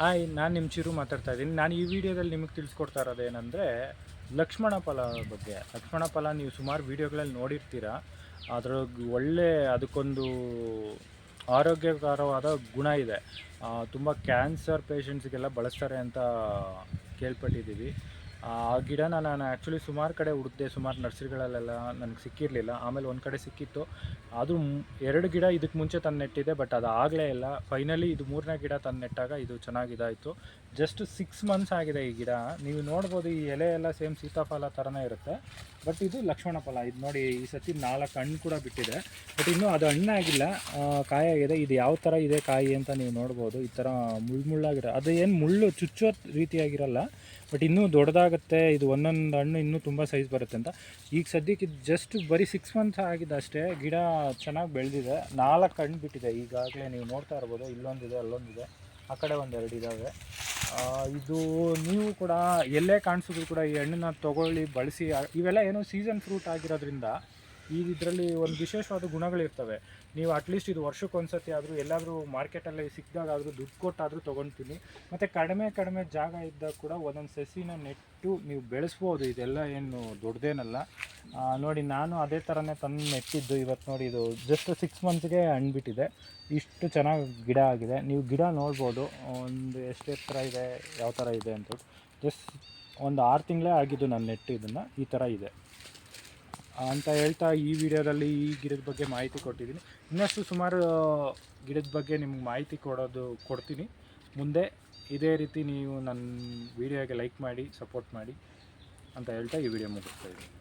Hi ನಾನು ನಿಮ್ಮ ಚಿರು ಮಾತಾಡ್ತಾ ಇದ್ದೀನಿ. ನಾನು ಈ ವಿಡಿಯೋದಲ್ಲಿ ನಿಮಗೆ ತಿಳಿಸ್ಕೊಡ್ತಾ ಇರೋದೇನೆಂದರೆ ಲಕ್ಷ್ಮಣ ಫಲ ಬಗ್ಗೆ. ಲಕ್ಷ್ಮಣ ಫಲ ನೀವು ಸುಮಾರು ವೀಡಿಯೋಗಳಲ್ಲಿ ನೋಡಿರ್ತೀರ. ಅದ್ರಾಗ ಒಳ್ಳೆ ಅದಕ್ಕೊಂದು ಆರೋಗ್ಯಕರವಾದ ಗುಣ ಇದೆ. ತುಂಬ ಕ್ಯಾನ್ಸರ್ ಪೇಷಂಟ್ಸ್ಗೆಲ್ಲ ಬಳಸ್ತಾರೆ ಅಂತ ಕೇಳ್ಪಟ್ಟಿದ್ದೀವಿ. ಆ ಗಿಡನ ನಾನು ಆ್ಯಕ್ಚುಲಿ ಸುಮಾರು ಕಡೆ ಹುಡುಕ್ದೆ, ಸುಮಾರು ನರ್ಸರಿಗಳಲ್ಲೆಲ್ಲ ನನಗೆ ಸಿಕ್ಕಿರಲಿಲ್ಲ. ಆಮೇಲೆ ಒಂದು ಕಡೆ ಸಿಕ್ಕಿತ್ತು. ಅದು ಎರಡು ಗಿಡ ಇದಕ್ಕೆ ಮುಂಚೆ ತಂದು ನೆಟ್ಟಿದೆ ಬಟ್ ಅದು ಆಗಲೇ ಇಲ್ಲ. ಫೈನಲಿ ಇದು ಮೂರನೇ ಗಿಡ ತಂದು ನೆಟ್ಟಾಗ ಇದು ಚೆನ್ನಾಗಿದಾಯಿತು. ಜಸ್ಟ್ ಸಿಕ್ಸ್ ಮಂತ್ಸ್ ಆಗಿದೆ ಈ ಗಿಡ. ನೀವು ನೋಡ್ಬೋದು ಈ ಎಲೆ ಎಲ್ಲ ಸೇಮ್ ಸೀತಾಫಲ ಥರನೇ ಇರುತ್ತೆ. ಬಟ್ ಇದು ಲಕ್ಷ್ಮಣ ಫಲ. ಇದು ನೋಡಿ ಈ ಸತಿ ನಾಲ್ಕು ಹಣ್ಣು ಕೂಡ ಬಿಟ್ಟಿದೆ. ಬಟ್ ಇನ್ನೂ ಅದು ಹಣ್ಣಾಗಿಲ್ಲ ಕಾಯಾಗಿದೆ ಇದು ಯಾವ ಥರ ಇದೆ ಕಾಯಿ ಅಂತ ನೀವು ನೋಡ್ಬೋದು. ಈ ಥರ ಮುಳ್ಳು ಮುಳ್ಳಾಗಿರೋ, ಅದು ಏನು ಮುಳ್ಳು ಚುಚ್ಚೋ ರೀತಿಯಾಗಿರಲ್ಲ. ಬಟ್ ಇನ್ನೂ ದೊಡ್ಡದಾಗುತ್ತೆ, ಇದು ಒಂದೊಂದು ಹಣ್ಣು ಇನ್ನೂ ತುಂಬ ಸೈಜ್ ಬರುತ್ತೆ ಅಂತ. ಈಗ ಸದ್ಯಕ್ಕೆ ಜಸ್ಟ್ ಬರೀ ಸಿಕ್ಸ್ ಮಂತ್ಸ್ ಆಗಿದೆ ಅಷ್ಟೇ, ಗಿಡ ಚೆನ್ನಾಗಿ ಬೆಳೆದಿದೆ. ನಾಲ್ಕು ಹಣ್ಣು ಬಿಟ್ಟಿದೆ. ಈಗಾಗಲೇ ನೀವು ನೋಡ್ತಾ ಇರ್ಬೋದು, ಇಲ್ಲೊಂದಿದೆ, ಅಲ್ಲೊಂದಿದೆ. ಆ ಕಡೆ ಒಂದೆರಡು ಇದ್ದಾವೆ ಇದು ನೀವು ಕೂಡ ಎಲ್ಲೇ ಕಾಣಿಸಿದ್ರು ಕೂಡ ಈ ಹಣ್ಣನ್ನ ತೊಗೊಳ್ಳಿ, ಬಳಸಿ. ಇವೆಲ್ಲ ಏನೋ ಸೀಸನ್ ಫ್ರೂಟ್ ಆಗಿರೋದ್ರಿಂದ ಈ ಇದರಲ್ಲಿ ಒಂದು ವಿಶೇಷವಾದ ಗುಣಗಳಿರ್ತವೆ. ನೀವು ಅಟ್ಲೀಸ್ಟ್ ಇದು ವರ್ಷಕ್ಕೊಂದ್ಸತಿ ಆದರೂ ಎಲ್ಲಾದರೂ ಮಾರ್ಕೆಟಲ್ಲಿ ಸಿಕ್ಕಿದಾಗಾದರೂ ದುಡ್ಡು ಕೊಟ್ಟಾದರೂ ತೊಗೊಳ್ತೀನಿ ಮತ್ತು ಕಡಿಮೆ ಕಡಿಮೆ ಜಾಗ ಇದ್ದಾಗ ಕೂಡ ಒಂದೊಂದು ಸಸಿನ ನೆಟ್ಟು ನೀವು ಬೆಳೆಸ್ಬೋದು. ಇದೆಲ್ಲ ಏನು ದೊಡ್ಡದೇನಲ್ಲ. ನೋಡಿ ನಾನು ಅದೇ ಥರನೇ ತಂದು ನೆಟ್ಟಿದ್ದು ಇವತ್ತು ನೋಡಿ ಇದು ಜಸ್ಟ್ ಸಿಕ್ಸ್ ಮಂತ್ಸ್ಗೆ ಬಿಟ್ಟಿದೆ ಇಷ್ಟು ಚೆನ್ನಾಗಿ ಗಿಡ ಆಗಿದೆ. ನೀವು ಗಿಡ ನೋಡ್ಬೋದು. ಒಂದು ಎಷ್ಟು ಎತ್ತರ ಇದೆ, ಯಾವ ಥರ ಇದೆ ಅಂತ. ಜಸ್ಟ್ ಒಂದು ಆರು ತಿಂಗಳೇ ಆಗಿದ್ದು ನಾನು ನೆಟ್ಟು ಇದನ್ನು ಈ ಥರ ಇದೆ. ಅಂತ ಹೇಳ್ತಾ ಈ ವಿಡಿಯೋದಲ್ಲಿ ಈ ಗಿಡದ ಬಗ್ಗೆ ಮಾಹಿತಿ ಕೊಟ್ಟಿದ್ದೀನಿ. ಇನ್ನಷ್ಟು ಸುಮಾರು ಗಿಡದ ಬಗ್ಗೆ ನಿಮ್ಗೆ ಮಾಹಿತಿ ಕೊಡೋದು ಕೊಡ್ತೀನಿ. ಮುಂದೆ ಇದೇ ರೀತಿ ನೀವು ನನ್ನ ವಿಡಿಯೋಗೆ ಲೈಕ್ ಮಾಡಿ, ಸಪೋರ್ಟ್ ಮಾಡಿ ಅಂತ ಹೇಳ್ತಾ ಈ ವಿಡಿಯೋ ಮುಗಿಸ್ತಾ ಇದ್ದೀನಿ.